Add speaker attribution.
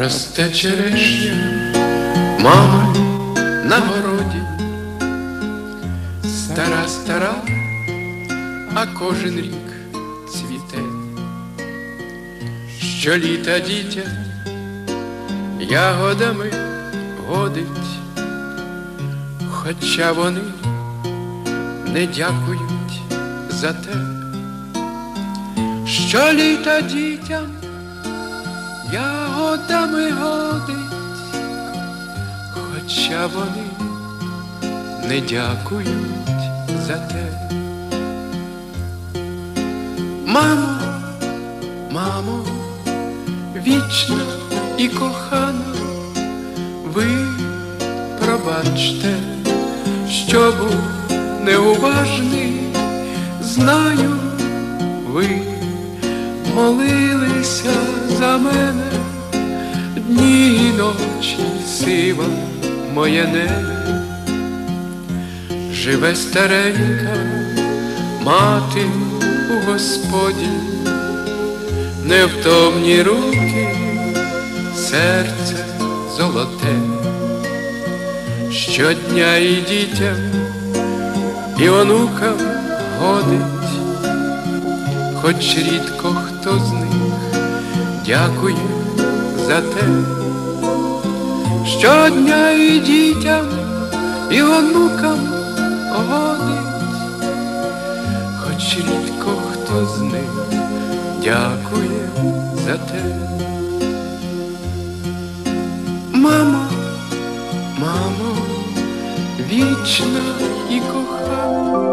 Speaker 1: Росте черешня, мама на городі, стара, стара, а кожен рік цвіте, що літа дітя ягодами годить, хоча вони не дякують за те, що літа дітям ягодами годить, хоча вони не дякують за те. Мамо, мамо, вічна і кохана, ви пробачте, що був неуважний, знаю, ви молилися за мене, дні і ночі сива моє небо, живе старенька мати у Господі, невтомні руки, серце золоте, щодня і дітям, і онукам годить, хоч рідко хто з них дякує за те, щодня і дітям, і онукам годить, хоч рідко хто з них дякує за те. Мамо, мамо, вічна і кохана,